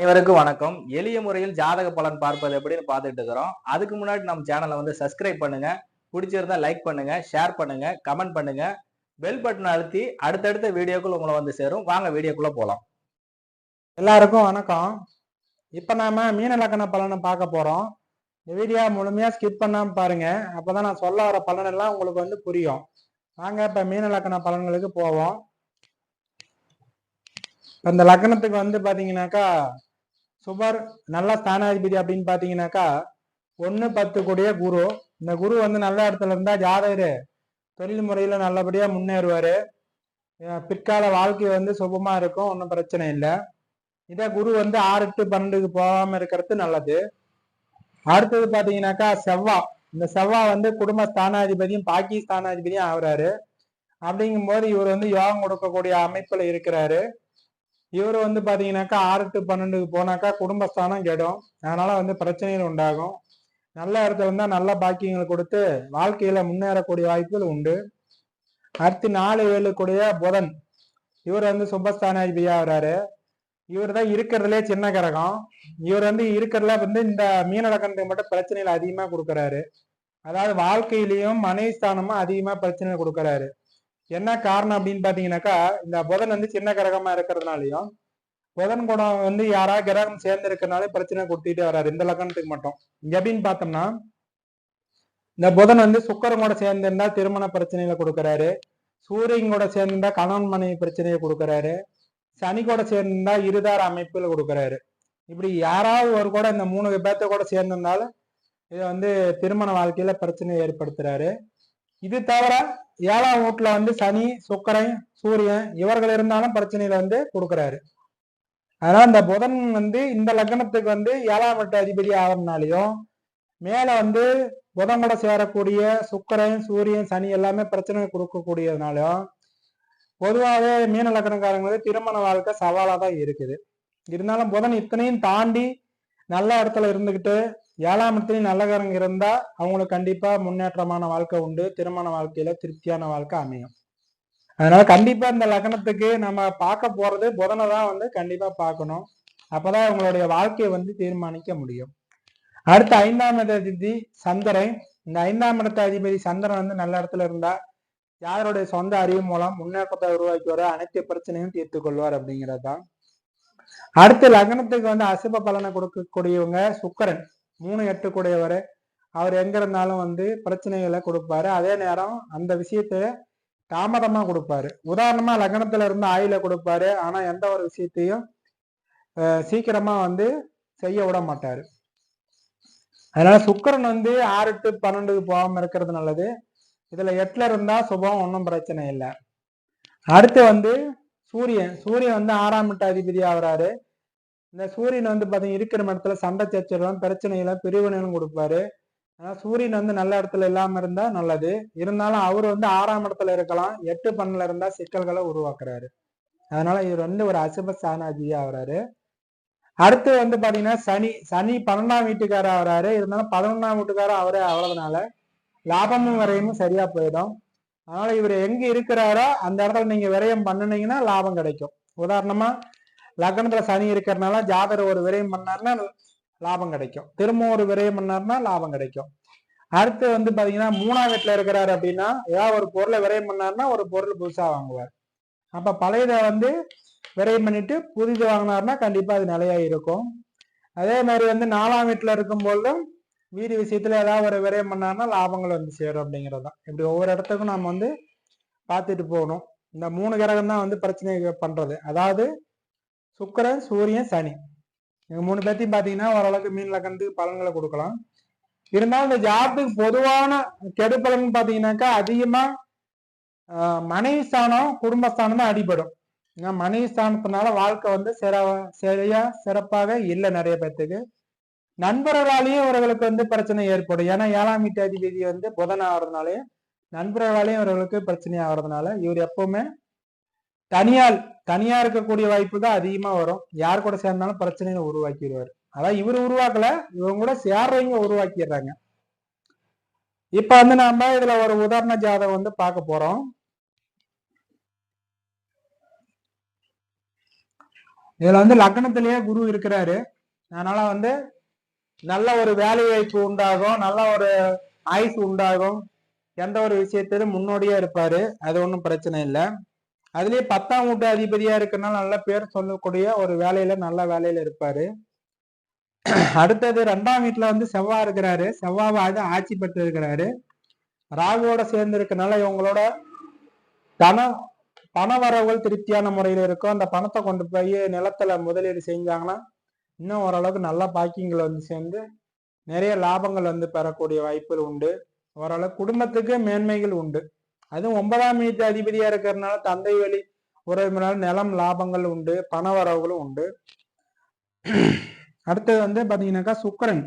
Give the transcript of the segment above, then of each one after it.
அனைவருக்கும் வணக்கம். எளிய முறையில் ஜாதக பலன் பார்ப்பது எப்படின்னு பார்த்துட்டு இருக்கிறோம். அதுக்கு முன்னாடி நம்ம சேனலை வந்து சப்ஸ்கிரைப் பண்ணுங்க. பிடிச்சிருந்தா லைக் பண்ணுங்க ஷேர் பண்ணுங்க கமெண்ட் பண்ணுங்க. பெல் பட்டன் அழுத்தி அடுத்தடுத்த வீடியோக்குள் உங்களை வந்து சேரும். வாங்க வீடியோக்குள்ள போலாம். எல்லாருக்கும் வணக்கம். இப்போ நாம மீன லக்கண பலனை பார்க்க போறோம். வீடியோ முழுமையா ஸ்கிப் பண்ணாம பாருங்க. அப்பதான் நான் சொல்ல வர பலன் எல்லாம் உங்களுக்கு வந்து புரியும். வாங்க இப்ப மீன லக்கண பலன்களுக்கு போவோம். இந்த லக்கணத்துக்கு வந்து பாத்தீங்கன்னாக்கா சுபர் நல்ல ஸ்தானாதிபதி அப்படின்னு பாத்தீங்கன்னாக்கா ஒன்னு பத்து கூடிய குரு. இந்த குரு வந்து நல்ல இடத்துல இருந்தா ஜாதகர் தொழில் முறையில நல்லபடியா முன்னேறுவாரு. பிற்கால வாழ்க்கை வந்து சுபமா இருக்கும் ஒன்றும் பிரச்சனை இல்லை. இதே குரு வந்து ஆறு டு பன்னெண்டுக்கு போகாம இருக்கிறது நல்லது. அடுத்தது பாத்தீங்கன்னாக்கா செவ்வா. இந்த செவ்வா வந்து குடும்ப ஸ்தானாதிபதியும் பாக்கி ஸ்தானாதிபதியும் ஆகுறாரு. அப்படிங்கும்போது இவர் வந்து யோகம் கொடுக்கக்கூடிய அமைப்புல இருக்கிறாரு. இவர் வந்து பாத்தீங்கன்னாக்கா ஆறு டு பன்னெண்டுக்கு போனாக்கா குடும்பஸ்தானம் கெடும். அதனால வந்து பிரச்சனைகள் உண்டாகும். நல்ல இடத்துல இருந்தா நல்ல பாக்கியங்கள் கொடுத்து வாழ்க்கையில முன்னேறக்கூடிய வாய்ப்புகள் உண்டு. அடுத்து நாலு ஏழு கூடிய புதன். இவர் வந்து சுபஸ்தானாதிபதியா ஆகுறாரு. இவர் தான் இருக்கிறதுலே சின்ன கிரகம். இவர் வந்து இருக்கிறதுல வந்து இந்த மீனடக்கணத்துக்கு மட்டும் பிரச்சனைகள் அதிகமா கொடுக்கறாரு. அதாவது வாழ்க்கையிலையும் மனைவி ஸ்தானமும் அதிகமா பிரச்சனை கொடுக்கறாரு. என்ன காரணம் அப்படின்னு பாத்தீங்கன்னாக்கா இந்த புதன் வந்து சின்ன கிரகமா இருக்கிறதுனாலயும் புதன் குடம் வந்து யாரா கிரகம் சேர்ந்து இருக்கிறனாலே பிரச்சனை கொடுத்துட்டே வராரு. இந்த லக்னத்துக்கு மட்டும். இங்க எப்படின்னு பார்த்தோம்னா இந்த புதன் வந்து சுக்கரன் கூட சேர்ந்திருந்தா திருமண பிரச்சனையில கொடுக்கறாரு. சூரியன் கூட சேர்ந்திருந்தா கணவன் மனைவி பிரச்சனையை கொடுக்கறாரு. சனி கூட சேர்ந்திருந்தா இருதார அமைப்புல கொடுக்கறாரு. இப்படி யாராவது ஒரு கூட இந்த மூணு பேர்த்த கூட சேர்ந்திருந்தாலும் இதை வந்து திருமண வாழ்க்கையில பிரச்சனையை ஏற்படுத்துறாரு. இது தவிர ஏழாம் வீட்டுல வந்து சனி சுக்கரன் சூரியன் இவர்கள் இருந்தாலும் பிரச்சனையில வந்து கொடுக்கறாரு. அதனால இந்த புதன் வந்து இந்த லக்னத்துக்கு வந்து ஏழாம் வீட்டு அதிபதி ஆகிறதுனாலையும் மேல வந்து புதன் கூட சேரக்கூடிய சுக்கரன் சூரியன் சனி எல்லாமே பிரச்சனை கொடுக்கக்கூடியதுனாலும் பொதுவாகவே மீன லக்கணக்காரங்களுக்கு திருமண வாழ்க்கை சவாலாக தான் இருக்குது. இருந்தாலும் புதன் இத்தனையும் தாண்டி நல்ல இடத்துல இருந்துகிட்டு ஏழாம் இடத்துலயும் நல்லகாரங்க இருந்தா அவங்களுக்கு கண்டிப்பா முன்னேற்றமான வாழ்க்கை உண்டு திருமண வாழ்க்கையில திருப்தியான வாழ்க்கை அமையும். அதனால கண்டிப்பா இந்த லக்னத்துக்கு நம்ம பார்க்க போறது புதனை தான் வந்து கண்டிப்பா பார்க்கணும். அப்பதான் அவங்களுடைய வாழ்க்கையை வந்து தீர்மானிக்க முடியும். அடுத்து ஐந்தாம் இட அதிபதி சந்திரன். இந்த ஐந்தாம் இடத்த அதிபதி சந்திரன் வந்து நல்ல இடத்துல இருந்தா யாருடைய சொந்த அறிவு மூலம் முன்னேற்றத்தை உருவாக்கி வர அனைத்து பிரச்சனையும் தீர்த்து கொள்வார் அப்படிங்கிறது தான் அடுத்து லக்னத்துக்கு வந்து அசுப பலனை கொடுக்கக்கூடியவங்க சுக்கரன். மூணு எட்டு கூடியவர் அவர் எங்க இருந்தாலும் வந்து பிரச்சனைகளை கொடுப்பாரு. அதே நேரம் அந்த விஷயத்த தாமதமா கொடுப்பாரு. உதாரணமா லக்னத்துல இருந்து ஆயில கொடுப்பாரு. ஆனா எந்த ஒரு விஷயத்தையும் அஹ், சீக்கிரமா வந்து செய்ய விட மாட்டாரு. அதனால சுக்கரன் வந்து ஆறு டு பன்னெண்டுக்கு போகாம இருக்கிறது நல்லது. இதுல எட்டுல இருந்தா சுபம் ஒன்றும் பிரச்சனை இல்லை. அடுத்து வந்து சூரியன் சூரியன் வந்து ஆறாம் வீட்டு அதிபதி ஆகிறாரு இந்த சூரியன் வந்து பார்த்தீங்கன்னா இருக்கிற இடத்துல சண்டை சச்சரவும் பிரச்சனைகளை பிரிவினைகளும் கொடுப்பாரு. ஆனால் சூரியன் வந்து நல்ல இடத்துல இல்லாமல் இருந்தால் நல்லது. இருந்தாலும் அவர் வந்து ஆறாம் இடத்துல இருக்கலாம் எட்டு பன்னெண்டுல இருந்தால் சிக்கல்களை உருவாக்குறாரு. அதனால இவர் வந்து ஒரு அசுப சாணாதியாக ஆகிறாரு அடுத்து வந்து பார்த்தீங்கன்னா சனி சனி பன்னெண்டாம் வீட்டுக்காரர் ஆகிறாரு இருந்தாலும் பதினொன்றாம் வீட்டுக்காரர் அவரே ஆகுறதுனால லாபமும் வரையும் சரியாக போயிடும். அதனால இவர் எங்க இருக்கிறாரோ அந்த இடத்துல நீங்க விரயம் பண்ணினீங்கன்னா லாபம் கிடைக்கும். உதாரணமா லக்னத்துல சனி இருக்கிறதுனால ஜாதகர் ஒரு விரயம் பண்ணாருன்னா லாபம் கிடைக்கும். திரும்ப ஒரு விரயம் பண்ணாருன்னா லாபம் கிடைக்கும். அடுத்து வந்து பாத்தீங்கன்னா மூணாம் வீட்டுல இருக்கிறாரு அப்படின்னா ஏதாவது ஒரு பொருளை விரயம் பண்ணாருன்னா ஒரு பொருள் புதுசா வாங்குவார். அப்ப பழையதை வந்து விரயம் பண்ணிட்டு புதிது வாங்கினாருன்னா கண்டிப்பா அது நிலையா இருக்கும். அதே மாதிரி வந்து நாலாம் வீட்டுல இருக்கும்பொழுதும் வீடு விஷயத்துல ஏதாவது ஒரு விரயம் பண்ணாருன்னா லாபங்கள் வந்து சேரும் அப்படிங்கிறது தான் இப்படி ஒவ்வொரு இடத்துக்கும் நம்ம வந்து பார்த்துட்டு போகணும். இந்த மூணு கிரகம் தான் வந்து பிரச்சனை பண்றது. அதாவது சுக்கரன் சூரியன் சனி. இவங்க மூணு பேர்த்தையும் பார்த்தீங்கன்னா ஓரளவுக்கு மீன் லக்கணத்துக்கு பலன்களை கொடுக்கலாம். இருந்தாலும் இந்த ஜாத்துக்கு பொதுவான கெடு பலன் பார்த்தீங்கன்னாக்கா அதிகமா மனைவி ஸ்தானம் குடும்பஸ்தானம் தான் அடிபடும். ஏன்னா மனைவி ஸ்தானத்தினால வாழ்க்கை வந்து சிற சரியா சிறப்பாக இல்லை நிறைய பேர்த்துக்கு. நண்பர்களாலேயும் இவர்களுக்கு வந்து பிரச்சனை ஏற்படும். ஏன்னா ஏழாம் வீட்டு அதிபதி வந்து புதன் ஆகிறதுனாலே நண்பர்களாலேயும் இவர்களுக்கு பிரச்சனை ஆகிறதுனால இவர் எப்பவுமே தனியால் தனியா இருக்கக்கூடிய வாய்ப்பு தான் அதிகமா வரும். யார் கூட சேர்ந்தாலும் பிரச்சனையை உருவாக்கிடுவார். அதான் இவர் உருவாக்கல இவங்க கூட சேர்றவங்க உருவாக்கிடுறாங்க. இப்ப வந்து நாம இதுல ஒரு உதாரண ஜாதகம் வந்து பார்க்க போறோம். இதுல வந்து லக்னத்திலேயே குரு இருக்கிறாரு. அதனால வந்து நல்ல ஒரு வேலை வாய்ப்பு உண்டாகும் நல்ல ஒரு ஆயுசு உண்டாகும் எந்த ஒரு விஷயத்திலும் முன்னோடியா இருப்பாரு. அது ஒன்றும் பிரச்சனை இல்லை. அதுலயே பத்தாம் வீட்டு அதிபதியா இருக்கனால நல்ல பேர் சொல்லக்கூடிய ஒரு வேலையில நல்ல வேலையில இருப்பாரு. அடுத்தது ரெண்டாம் வீட்டுல வந்து செவ்வாய் இருக்கிறாரு. செவ்வாவாக ஆட்சி பெற்று இருக்கிறாரு. ராகுவோட சேர்ந்து இருக்கனால இவங்களோட தன பண வரவுகள் திருப்தியான முறையில் இருக்கும். அந்த பணத்தை கொண்டு போய் நிலத்துல முதலீடு செஞ்சாங்கன்னா இன்னும் ஓரளவுக்கு நல்ல பாக்கிங்கில் வந்து சேர்ந்து நிறைய லாபங்கள் வந்து பெறக்கூடிய வாய்ப்புகள் உண்டு. ஓரளவு குடும்பத்துக்கு மேன்மைகள் உண்டு. அதுவும் ஒன்பதாம் வீட்டு அதிபதியாக இருக்கிறதுனால தந்தை வழி உறவினால் நிலம் லாபங்கள் உண்டு பண வரவுகளும் உண்டு. அடுத்தது வந்து பார்த்தீங்கன்னாக்கா சுக்கரன்.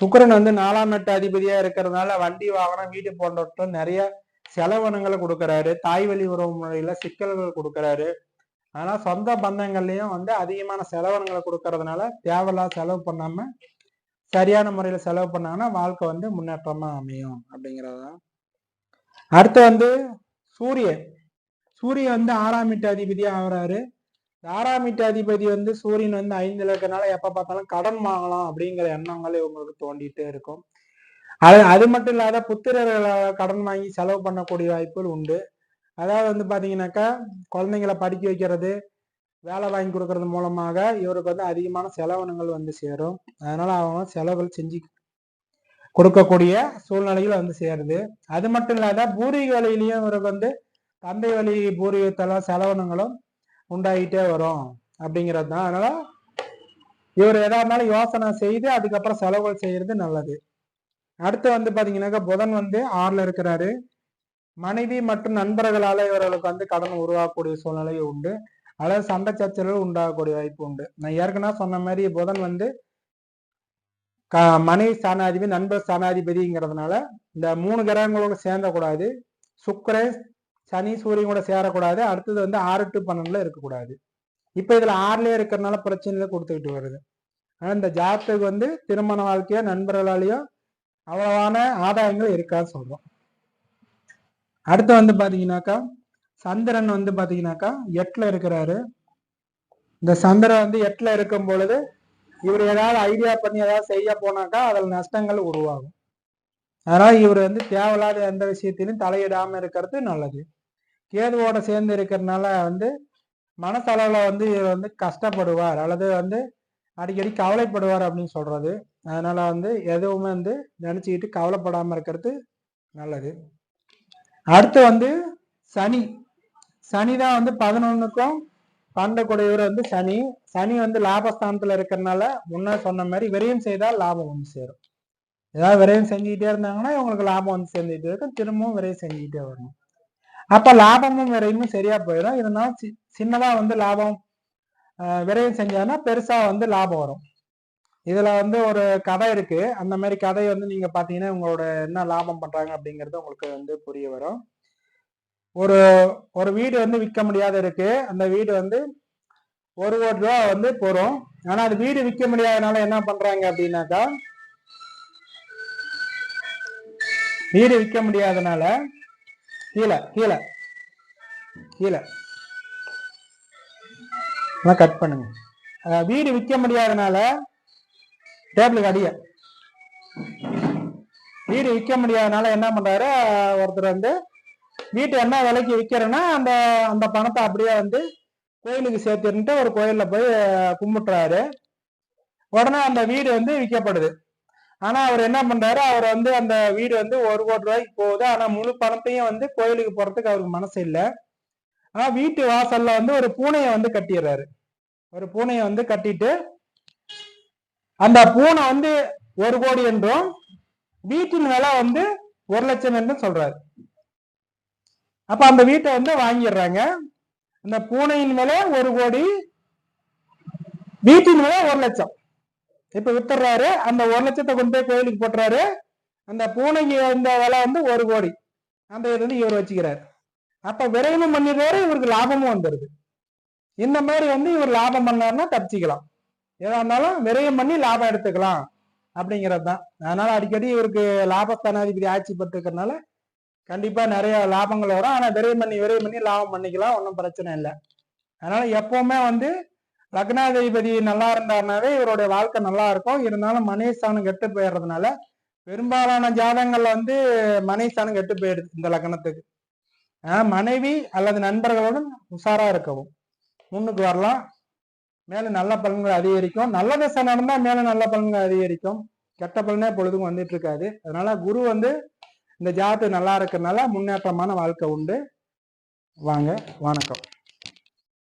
சுக்கரன் வந்து நாலாம் எட்டு அதிபதியா இருக்கிறதுனால வண்டி வாகனம் வீடு போன்றவற்றில் நிறைய செலவினங்களை கொடுக்கறாரு. தாய் வழி உறவு முறையில சிக்கல்கள் கொடுக்கறாரு. அதனால சொந்த பந்தங்கள்லையும் வந்து அதிகமான செலவினங்களை கொடுக்கறதுனால தேவையில்லாத செலவு பண்ணாம சரியான முறையில செலவு பண்ணாங்கன்னா வாழ்க்கை வந்து முன்னேற்றமா அமையும் அப்படிங்கிறதான் அடுத்து வந்து சூரியன். சூரியன் வந்து ஆறாம் வீட்டு அதிபதியா ஆகுறாரு. ஆறாம் வீட்டு அதிபதி வந்து சூரியன் வந்து ஐந்துல இருக்கிறனால எப்ப பார்த்தாலும் கடன் வாங்கலாம் அப்படிங்கிற எண்ணங்கள் இவங்களுக்கு தோண்டிட்டே இருக்கும். அது அது மட்டும் இல்லாத புத்திரர்களை கடன் வாங்கி செலவு பண்ணக்கூடிய வாய்ப்புகள் உண்டு. அதாவது வந்து பார்த்தீங்கன்னாக்கா குழந்தைங்களை படிக்க வைக்கிறது வேலை வாங்கி கொடுக்கறது மூலமாக இவருக்கு வந்து அதிகமான செலவினங்கள் வந்து சேரும். அதனால அவங்க செலவுகள் செஞ்சு கொடுக்கக்கூடிய சூழ்நிலைகள் வந்து சேருது. அது மட்டும் இல்லாத பூர்வீக வழியிலையும் இவருக்கு வந்து தந்தை வழி பூர்வீகத்தெல்லாம் செலவினங்களும் உண்டாகிட்டே வரும் அப்படிங்கிறது தான். அதனால இவர் எதா இருந்தாலும் யோசனை செய்து அதுக்கப்புறம் செலவுகள் செய்யறது நல்லது. அடுத்து வந்து பாத்தீங்கன்னாக்கா புதன் வந்து ஆறுல இருக்கிறாரு. மனைவி மற்றும் நண்பர்களால இவர்களுக்கு வந்து கடன் உருவாக்கக்கூடிய சூழ்நிலை உண்டு. அல்லது சண்டை சச்சரவு உண்டாகக்கூடிய வாய்ப்பு உண்டு. நான் ஏற்கனவே சொன்ன மாதிரி புதன் வந்து க- மனைவி ஸ்தானாதிபதி நண்பர் ஸ்தானாதிபதிங்கிறதுனால இந்த மூணு கிரகங்களோட சேர்ந்தக்கூடாது. சுக்கரே சனி சூரியன் கூட சேரக்கூடாது. அடுத்தது வந்து ஆறு டு பன்னெண்டுல இருக்கக்கூடாது. இப்போ இதில் ஆறுலேயே இருக்கிறதுனால பிரச்சனையில கொடுத்துக்கிட்டு வருது. ஆனால் இந்த ஜாதத்துக்கு வந்து திருமண வாழ்க்கையோ நண்பர்களாலேயோ அவ்வளவான ஆதாயங்கள் இருக்கான்னு சொல்கிறோம் அடுத்து வந்து பாத்தீங்கன்னாக்கா சந்திரன் வந்து பாத்தீங்கன்னாக்கா எட்டுல இருக்கிறாரு. இந்த சந்திரன் வந்து எட்டுல இருக்கும் பொழுது இவர் ஏதாவது ஐடியா பண்ணி ஏதாவது செய்ய போனாக்கா அதில் நஷ்டங்கள் உருவாகும். அதனால இவர் வந்து தேவையில்லாத எந்த விஷயத்திலும் தலையிடாம இருக்கிறது நல்லது. கேதுவோட சேர்ந்து இருக்கிறதுனால வந்து மனசளவுல வந்து இவர் வந்து கஷ்டப்படுவார் அல்லது வந்து அடிக்கடி கவலைப்படுவார் அப்படின்னு சொல்றது. அதனால வந்து எதுவுமே வந்து நினைச்சுக்கிட்டு கவலைப்படாம இருக்கிறது நல்லது. அடுத்து வந்து சனி. சனி தான் வந்து பதினொன்னுக்கும் பண்டக்கூடியவர் வந்து சனி. சனி வந்து லாபஸ்தானத்துல இருக்கிறதுனால முன்ன சொன்ன மாதிரி விரயம் செய்தால் லாபம் வந்து சேரும். ஏதாவது விரயம் செஞ்சுக்கிட்டே இருந்தாங்கன்னா இவங்களுக்கு லாபம் வந்து சேர்ந்துக்கிட்டே இருக்கும். திரும்பவும் விரயம் செஞ்சுக்கிட்டே வரணும். அப்ப லாபமும் விரயமும் சரியா போயிடும். இருந்தாலும் சி- சின்னதா வந்து லாபம் விரையும் செஞ்சாங்கன்னா பெருசா வந்து லாபம் வரும். இதுல வந்து ஒரு கதை இருக்கு. அந்த மாதிரி கதை வந்து நீங்க பாத்தீங்கன்னா உங்களோட என்ன லாபம் பண்றாங்க அப்படிங்கறது உங்களுக்கு வந்து புரிய வரும். ஒரு ஒரு வீடு வந்து விற்க முடியாத இருக்கு. அந்த வீடு வந்து ஒரு கோடி ரூபா வந்து போறோம். ஆனா அது வீடு விற்க முடியாதனால என்ன பண்றாங்க அப்படின்னாக்கா வீடு விற்க முடியாதனால கீழே கீழே கீழே. கட் பண்ணுங்க. வீடு விற்க முடியாதனால டேபிளுக்கு அடிய. வீடு விற்க முடியாதனால என்ன பண்றாரு? ஒருத்தர் வந்து வீட்டு என்ன விலைக்கு விற்கிறேன்னா அந்த அந்த பணத்தை அப்படியே வந்து கோயிலுக்கு சேர்த்துட்டு ஒரு கோயிலில் போய் கும்பிட்டுறாரு. உடனே அந்த வீடு வந்து விற்கப்படுது. ஆனா அவர் என்ன பண்றாரு? அவர் வந்து அந்த வீடு வந்து ஒரு கோடி ரூபாய்க்கு போகுது. ஆனா முழு பணத்தையும் வந்து கோயிலுக்கு போறதுக்கு அவருக்கு மனசு இல்லை. ஆனா வீட்டு வாசல்ல வந்து ஒரு பூனையை வந்து கட்டிடுறாரு. ஒரு பூனையை வந்து கட்டிட்டு அந்த பூனை வந்து ஒரு கோடி என்றும் வீட்டின் விலை வந்து ஒரு லட்சம் என்றும் சொல்றாரு. அப்ப அந்த வீட்டை வந்து வாங்கிடுறாங்க. அந்த பூனையின் விலை ஒரு கோடி வீட்டின் விலை ஒரு லட்சம். இப்ப வித்துறாரு அந்த ஒரு லட்சத்தை கொண்டு போய் கோயிலுக்கு போட்டுறாரு. அந்த பூனைக்கு இந்த விலை வந்து ஒரு கோடி. அந்த இது வந்து இவர் வச்சுக்கிறாரு. அப்ப விரைவும் பண்ணிடுறாரு இவருக்கு லாபமும் வந்துருது இந்த மாதிரி வந்து இவர் லாபம் பண்ணாருன்னா தப்பிச்சுக்கலாம். எதா இருந்தாலும் விரயம் பண்ணி லாபம் எடுத்துக்கலாம். அப்படிங்கிறது தான் அதனால அடிக்கடி இவருக்கு லாபஸ்தானாதிபதி ஆட்சி பெற்றிருக்கறனால கண்டிப்பா நிறைய லாபங்கள் வரும். ஆனா விரயம் பண்ணி விரயம் பண்ணி லாபம் பண்ணிக்கலாம். ஒன்றும் பிரச்சனை இல்லை. அதனால எப்பவுமே வந்து லக்னாதிபதி நல்லா இருந்தாருனாவே இவருடைய வாழ்க்கை நல்லா இருக்கும். இருந்தாலும் மனைஸ்தானம் கெட்டு போயிடுறதுனால பெரும்பாலான ஜாதகங்கள்ல வந்து மனைஸ்தானம் கெட்டு போயிடுது இந்த லக்னத்துக்கு. மனைவி அல்லது நண்பர்களுடன் உஷாரா இருக்கவும். முன்னுக்கு வரலாம். மேல நல்ல பலன்கள் அதிகரிக்கும். நல்ல திசை நடந்தா மேல நல்ல பலன்கள் அதிகரிக்கும். கெட்ட பலனே பொழுதும் வந்துட்டு இருக்காது அதனால குரு வந்து இந்த ஜாதகம் நல்லா இருக்கிறதுனால முன்னேற்றமான வாழ்க்கை உண்டு. வாங்க வணக்கம்.